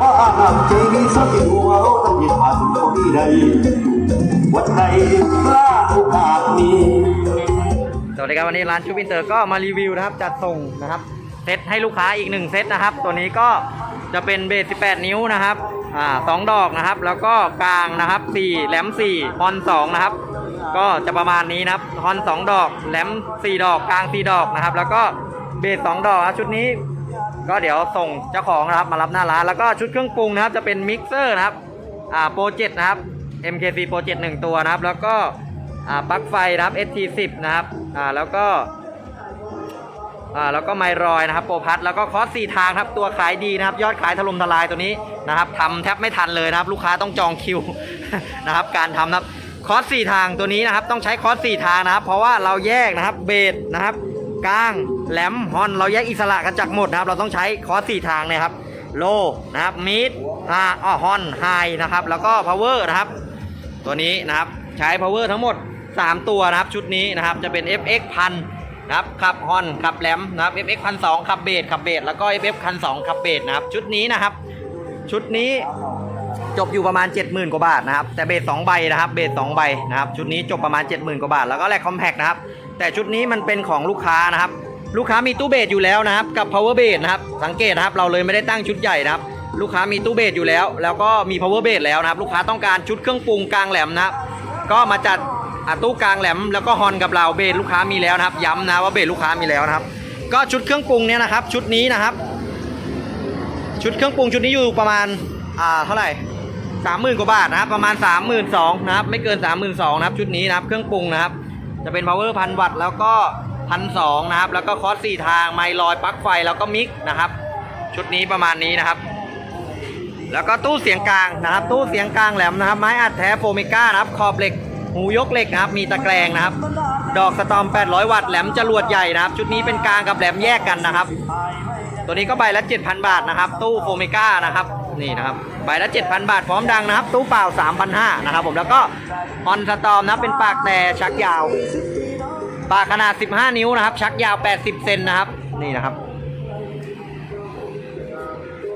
อาบใจมีสักหัวต้องยึดอันคนใดวันใดพลาดโอกาสนี้สวัสดีครับวันนี้ร้านชูบินเตอร์ก็มารีวิวนะครับ จัดส่งนะครับ เซตให้ลูกค้าอีกหนึ่งเซตนะครับ ตัวนี้ก็จะเป็นเบส 18 นิ้วนะครับอ่าสองดอกนะครับ แล้วก็กลางนะครับ 4 แหลม 4 ฮอน 2 นะครับ ก็จะประมาณนี้นะครับฮอน 2 ดอก แหลม 4 ดอกกลาง 4 ดอกนะครับ แล้วก็เบส 2 ดอกครับชุดนี้ ก็เดี๋ยวส่งเจ้าของนะครับมารับหน้าร้านแล้วก็ชุดเครื่องปรุงนะครับจะเป็นมิกเซอร์นะครับอ่าโปรเจกต์นะครับ MKC โปรเจกต์1ตัวนะครับ แล้วก็อ่าปลั๊กไฟนะครับ ST10 นะครับอ่าแล้วก็อ่าแล้วก็ไมรอยนะครับโปรพัทแล้วก็คอสสี่ทางครับตัวขายดีนะครับยอดขายถล่มทลายตัวนี้นะครับทำแทบไม่ทันเลยนะครับ ลูกค้าต้องจองคิวนะครับการทำนะครับคอสสี่ทางตัวนี้นะครับ ต้องใช้คอสสี่ทางนะครับ เพราะว่าเราแยกนะครับเบสนะครับ กลางแหลมฮอนเราแยกอิสระกันจากหมดนะครับ เราต้องใช้คอสสี่ทางเนี่ยครับ โลนะครับมิดอ่าอ้อฮอนไฮนะครับ แล้วก็พาวเวอร์นะครับ ตัวนี้นะครับใช้ power ทั้งหมด 3 ตัวนะครับ ชุดนี้นะครับจะเป็น FX พันนะครับขับฮอนขับแหลมนะครับ FX พันสองขับเบสขับเบสแล้วก็ FF พันสองขับเบสนะครับ ชุดนี้นะครับ ชุดนี้จบอยู่ประมาณ 70,000 กว่าบาทนะครับ แต่เบส2ใบนะครับ เบส2ใบนะครับ ชุดนี้จบประมาณ 70,000 กว่าบาท แล้วก็แลกคอมแพกนะครับ แต่ชุดนี้มันเป็นของลูกค้านะครับ ลูกค้ามีตู้เบสอยู่แล้วนะครับ กับ power base นะครับ สังเกตนะครับ เราเลยไม่ได้ตั้งชุดใหญ่นะครับ ลูกค้ามีตู้เบสอยู่แล้ว แล้วก็มี power base แล้วนะครับ ลูกค้าต้องการชุดเครื่องปรุงกลางแหลมนะครับ ก็มาจัดตู้กลางแหลม แล้วก็ฮอนกับเราเบสลูกค้ามีแล้วนะครับ ย้ำนะว่าเบสลูกค้ามีแล้วนะครับ ก็ชุดเครื่องปรุงเนี่ยนะครับ ชุดนี้นะครับ ชุดเครื่องปรุงชุดนี้อยู่ประมาณอ่าเท่าไหร่สามหมื่นกว่าบาทนะครับ ประมาณสามหมื่นสองนะครับ ไม่เกินสามหมื่นสองนะครับ ชุดนี้นะครับ เครื่องปรุงนะครับ จะเป็น power พันวัตต์แล้วก็พันสองนะครับ แล้วก็คอสสี่ทางไมลอยปลั๊กไฟแล้วก็มิกนะครับ ชุดนี้ประมาณนี้นะครับ แล้วก็ตู้เสียงกลางนะครับ ตู้เสียงกลางแหลมนะครับ ไม้อัดแท้โฟมิก้านะครับ ขอบเหล็ก หูยกเหล็กนะครับ มีตะแกรงนะครับ ดอกสตอม 800 วัตต์แหลมจรวดใหญ่นะครับ ชุดนี้เป็นกลางกับแหลมแยกกันนะครับ ตัวนี้ก็ใบละ 7,000 บาทนะครับ ตู้โฟมิก้านะครับ นี่นะครับ ใบละ 7,000 บาท พร้อมดังนะครับ ตู้เปล่า 3,500นะครับผมแล้วก็ฮอนสตอมนะเป็นปากแต่ชักยาว ปากขนาด 15 นิ้วนะครับ ชักยาว 80 เซนนะครับ นี่นะครับ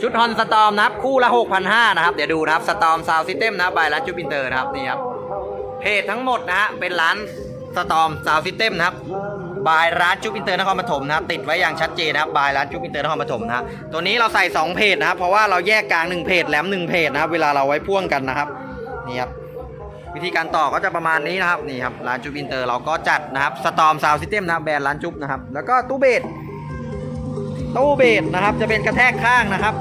ชุดฮอนสตอมนะครับคู่ละ 6,500นะครับ เดี๋ยวดูนะครับสตอมซาวซิสเต็มนะครับบายร้านจูปินเตอร์นะครับนี่ครับเพจทั้งหมดนะฮะเป็นร้านสตอมซาวซิสเต็มนะครับ บายร้านจูปินเตอร์นครปฐมนะครับติดไว้อย่างชัดเจนนะครับบายร้านจูปินเตอร์นครปฐมนะตัวนี้เราใส่ 2 เพจนะครับเพราะว่าเราแยกกลาง1เพจแหลม1เพจนะครับเวลาเราไว้พ่วงกันนะครับนี่ครับวิธีการต่อก็จะประมาณนี้นะครับนี่ครับร้านจูปินเตอร์เราก็จัดนะครับสตอมซาวซิสเต็มนะครับแบรนด์ร้านจุ๊บนะครับแล้วก็ตู้เบสตู้เบสนะครับจะเป็นกระแทกข้างนะครับ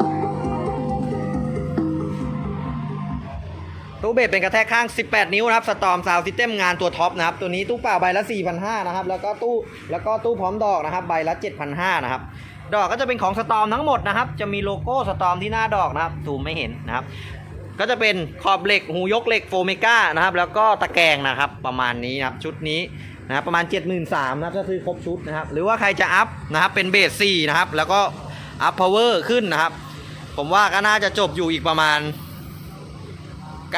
ตู้เบสเป็นกระแทกข้าง 18 นิ้วนะครับสตอมซาวซิสเต็มงานตัวท็อปนะครับ ตัวนี้ตู้เปล่าใบละ4,500นะครับ แล้วก็ตู้แล้วก็ตู้พร้อมดอกนะครับใบละ7,500นะครับดอกก็จะเป็นของสตอมทั้งหมดนะครับ จะมีโลโก้สตอมที่หน้าดอกนะครับซูมไม่เห็นนะครับ ก็จะเป็นขอบเหล็กหูยกเหล็กโฟเมก้านะครับ แล้วก็ตะแกรงนะครับ ประมาณนี้นะครับชุดนี้นะครับประมาณ 73,000นะครับถ้าซื้อครบชุดนะครับ หรือว่าใครจะอัพนะครับเป็นเบส4นะครับ แล้วก็อัพพาวเวอร์ขึ้นนะครับ ผมว่าก็น่าจะจบอยู่อีกประมาณ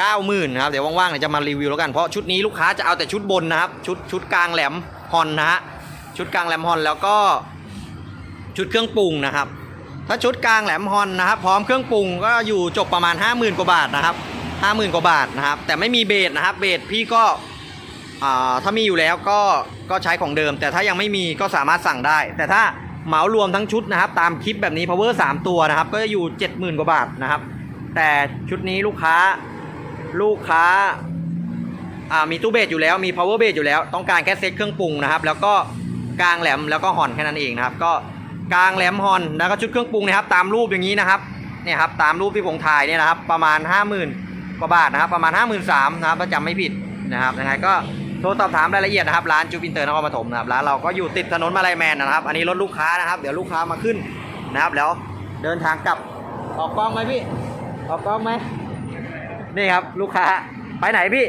90,000นะครับเดี๋ยวว่างๆเดี๋ยจะมารีวิวแล้วกันเพราะชุดนี้ลูกค้าจะเอาแต่ชุดบนนะครับชุดชุดกลางแหลมฮอนนะฮะชุดกลางแหลมฮอนแล้วก็ชุดเครื่องปรุงนะครับ ถ้าชุดกลางแหลมฮอนนะครับ พร้อมเครื่องปรุงก็อยู่จบประมาณ 50,000กว่าบาทนะครับ50,000กว่าบาทนะครับแต่ไม่มีเบสนะครับเบสพี่ก็ถ้ามีอยู่แล้วก็ก็ใช้ของเดิม แต่ถ้ายังไม่มีก็สามารถสั่งได้ แต่ถ้าเหมารวมทั้งชุดนะครับ ตามคลิปแบบนี้ power 3 ตัวนะครับ ก็จะอยู่ 70,000 กว่าบาทนะครับ แต่ชุดนี้ลูกค้า ลูกค้าอ่ามีตู้เบสอยู่แล้วมี power base อยู่แล้ว ต้องการแค่เซตเครื่องปรุงนะครับ แล้วก็กลางแหลมแล้วก็ฮอนแค่นั้นเองนะครับ ก็กลางแหลมฮอนแล้วก็ชุดเครื่องปรุงนะครับ ตามรูปอย่างนี้นะครับเนี่ยครับตามรูปที่ผมถ่ายเนี่ยนะครับ ประมาณ 50,000กว่าบาทนะครับ ประมาณ 53,000นะครับถ้าจำไม่ผิดนะครับยังไงก็โทรสอบถามรายละเอียดนะครับร้านจูปินเตอร์นครปฐมนะครับร้านเราก็อยู่ติดถนนมาลายแมนนะครับ อันนี้รถลูกค้านะครับ เดี๋ยวลูกค้ามาขึ้นนะครับแล้วเดินทางกลับออกกล้องไหมพี่ออกกล้องไหม นี่ครับลูกค้าไปไหนพี่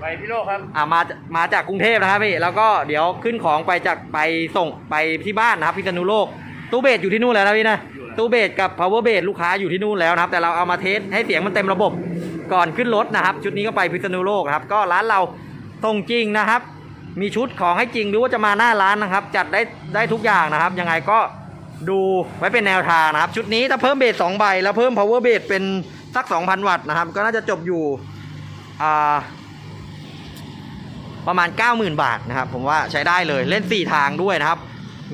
ไปพี่โลกครับ อ่ามามาจากกรุงเทพนะครับพี่ แล้วก็เดี๋ยวขึ้นของไปจากไปส่งไปที่บ้านนะครับพิษณุโลก ตู้เบสอยู่ที่นู่นแล้วนะพี่นะตู้เบสกับ power base ลูกค้าอยู่ที่นู่นแล้วนะครับ แต่เราเอามาเทสให้เสียงมันเต็มระบบ ก่อนขึ้นรถนะครับ ชุดนี้ก็ไปพิษณุโลกนะครับ ก็ร้านเราส่งจริงนะครับ มีชุดของให้จริงหรือว่าจะมาหน้าร้านนะครับ จัดได้ได้ทุกอย่างนะครับ ยังไงก็ดูไว้เป็นแนวทางนะครับ ชุดนี้ถ้าเพิ่มเบส2ใบแล้วเพิ่ม power base เป็น สัก 2,000 วัตต์นะครับ ก็น่าจะจบอยู่ประมาณ 90,000 บาทนะครับ ผมว่าใช้ได้เลยเล่น 4 ทางด้วยนะครับ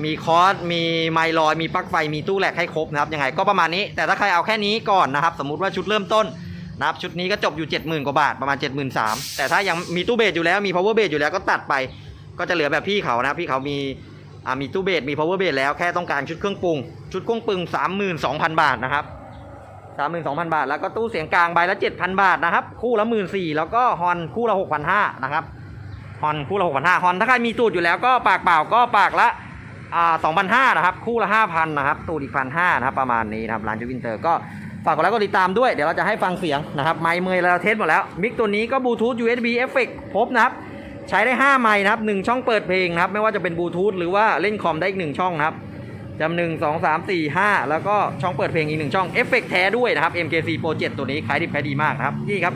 มีคอร์สมีไมลอย มีปลั๊กไฟ มีตู้แหลกให้ครบนะครับยังไงก็ประมาณนี้ แต่ถ้าใครเอาแค่นี้ก่อนนะครับ สมมุติว่าชุดเริ่มต้นนะครับชุดนี้ก็จบอยู่ 70,000 กว่าบาทประมาณ 73,000 แต่ถ้ายังมีตู้เบสอยู่แล้วมี power base อยู่แล้วก็ตัดไป ก็จะเหลือแบบพี่เขานะพี่เขามีมีตู้เบสมี power base แล้วแค่ต้องการชุดเครื่องปรุง ชุดเครื่องปรุง 32,000 บาทนะครับ 32,000บาท แล้วก็ตู้เสียงกลางใบละ7,000บาทนะครับ คู่ละ14,000แล้วก็ฮอนคู่ละ6,500นห้านะครับฮอนคู่ละ6,500ฮอนถ้าใครมีตูดอยู่แล้วก็ปากเปล่าก็ปากละอ่า2,500นะครับ คู่ละ5,000นนะครับ ตูดอีก1,500นะครับ ประมาณนี้นะครับร้านจูวินเตอร์ก็ฝากกดไลค์กดติดตามด้วย เดี๋ยวเราจะให้ฟังเสียงนะครับ ไมค์เมย์เราเทสหมดแล้ว มิกตัวนี้ก็บลูทูธ USB Effect ครบนะครับ ใช้ได้ 5 ไมค์นะครับ 1 ช่องเปิดเพลงนะครับ ไม่ว่าจะเป็นบลูทูธหรือว่าเล่นคอมได้อีก 1 ช่องนะครับ จำหนึ่งสองสามสี่ห้าแล้วก็ช่องเปิดเพลงอีก1ช่องเอฟเฟกแท้ด้วยนะครับ MKC Pro 7ตัวนี้ขายดิบขายดีมากนะครับนี่ครับ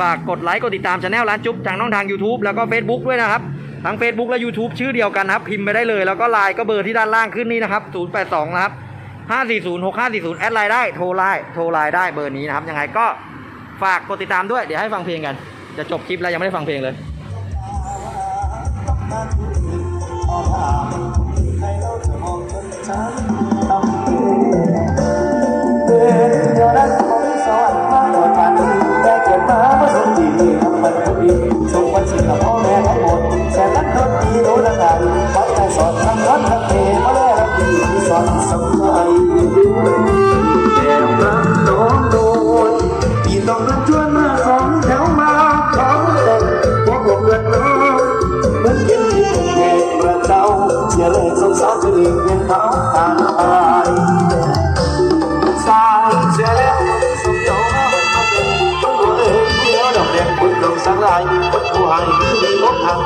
ฝากกดไลค์กดติดตามช anel ร้านจุ๊บทางน้องทาง YouTube แล้วก็ Facebook ด้วยนะครับ ทั้ง Facebook และ YouTube ชื่อเดียวกันนะครับ พิมพ์ไปได้เลยแล้วก็ไลน์ก็เบอร์ที่ด้านล่างขึ้นนี่นะครับ082นะครับ540 6540 แอดไลน์ได้โทรไลน์โทรไลน์ได้เบอร์นี้นะครับยังไงก็ฝากกดติดตามด้วยเดี๋ยวให้ฟังเพลงกัน จะจบคลิปแล้วยังไม่ได้ฟังเพลงเลย เป็นเท่านั้นของสวรรค์มายพันแต่เกิดมาเมื่อสมดีทำมันก็ดีส่งวันสิ่งกับ จ้าเสียเลยสงสารจะเองเพียงเขาทางอายสายเสียแล้วสมเจ้ามาเหมือนมาเป็นต้องหัวเองเดียวดอกแดงบนดงสังลายบนผู้ให้มีรถทาง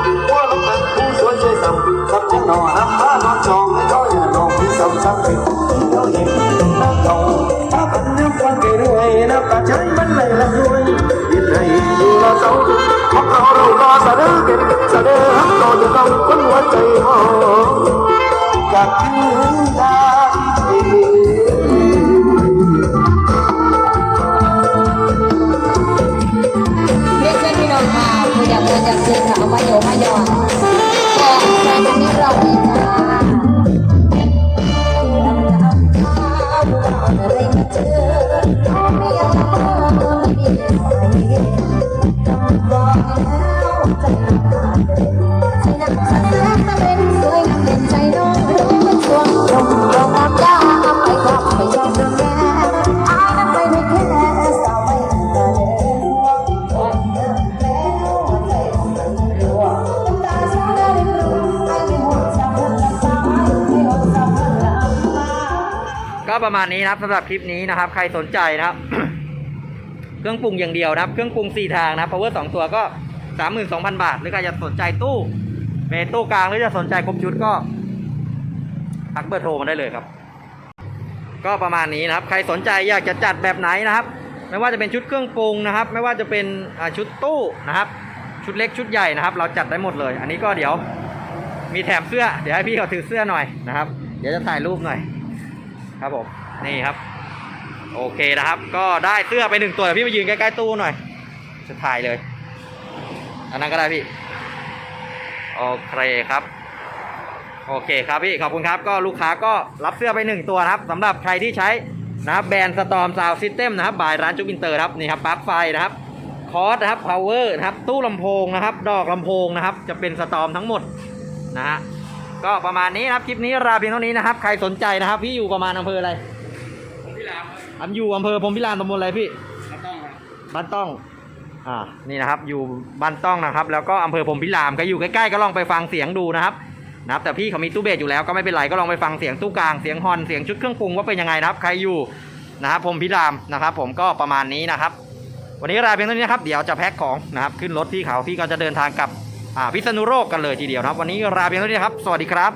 ให้เขาอย่าลองที่สัมสักเป็นเดียวเองน้ำเก่าถ้าเป็นน้ำฟังเกลือยน้ำตาใช้มันไหลละรวยยินให้ดูเราเศร้าของเราเรารอสะเด้อเก็บสะเด้อฮักเราจะต้องคนหัวใจหอมอยากยืนได้เรียกเพื่องค่ะผู้อยา ก็ประมาณนี้นะครับสำหรับคลิปนี้นะครับ ใครสนใจนะครับ เครื่องปรุงอย่างเดียวนะครับ เครื่องปรุงสี่ทางนะ power สองตัวก็สามหมื่นสองพันบาท หรือใครจะสนใจตู้เมนตู้กลางหรือจะสนใจครบชุดก็ ทักเบอร์โทรมาได้เลยครับ ก็ประมาณนี้นะครับ ใครสนใจอยากจะจัดแบบไหนนะครับ ไม่ว่าจะเป็นชุดเครื่องปรุงนะครับ ไม่ว่าจะเป็นชุดตู้นะครับ ชุดเล็กชุดใหญ่นะครับ เราจัดได้หมดเลย อันนี้ก็เดี๋ยวมีแถมเสื้อ เดี๋ยวให้พี่เขาถือเสื้อหน่อยนะครับ เดี๋ยวจะถ่ายรูปหน่อย ครับผมนี่ครับ โอเคนะครับ ก็ได้เสื้อไปหนึ่งตัวเดี๋ยวพี่มายืนใกล้ๆตู้หน่อย จะถ่ายเลย อันนั้นก็ได้พี่ โอเคครับ โอเคครับพี่ขอบคุณครับก็ลูกค้าก็รับเสื้อไปหนึ่งตัวนะครับสำหรับใครที่ใช้นะครับแบรนด์สตอมซาวซิสเต็มนะครับบายร้านจุ๊บอินเตอร์ครับนี่ครับปลั๊กไฟนะครับคอร์สนะครับพาวเวอร์นะครับตู้ลำโพงนะครับ ดอกลำโพงนะครับ จะเป็นสตอมทั้งหมดนะฮะก็ประมาณนี้นะครับคลิปนี้ลาเพียงเท่านี้นะครับ ใครสนใจนะครับ พี่อยู่ประมาณอำเภออะไรผมพี่รามครับอันอยู่อำเภอพรหมพิรามตำบลอะไรพี่มาต้องครับบ้านต้องอ่านี่นะครับอยู่บ้านต้องนะครับ แล้วก็อำเภอพรหมพิรามก็อยู่ใกล้ๆก็ลองไปฟังเสียงดูนะครับ นะครับแต่พี่เขามีตู้เบสอยู่แล้วก็ไม่เป็นไรก็ลองไปฟังเสียงตู้กลางเสียงฮอนเสียงชุดเครื่องปรุงว่าเป็นยังไงนะครับ ใครอยู่นะครับผมพิรามนะครับ ผมก็ประมาณนี้นะครับ วันนี้ลาเพียงเท่านี้นะครับเดี๋ยวจะแพ็คของนะครับขึ้นรถพี่เขาพี่ก็จะเดินทางกลับอ่าพิษณุโลกกันเลยทีเดียวนะครับ วันนี้ลาเพียงเท่านี้นครับ สวัสดีครับ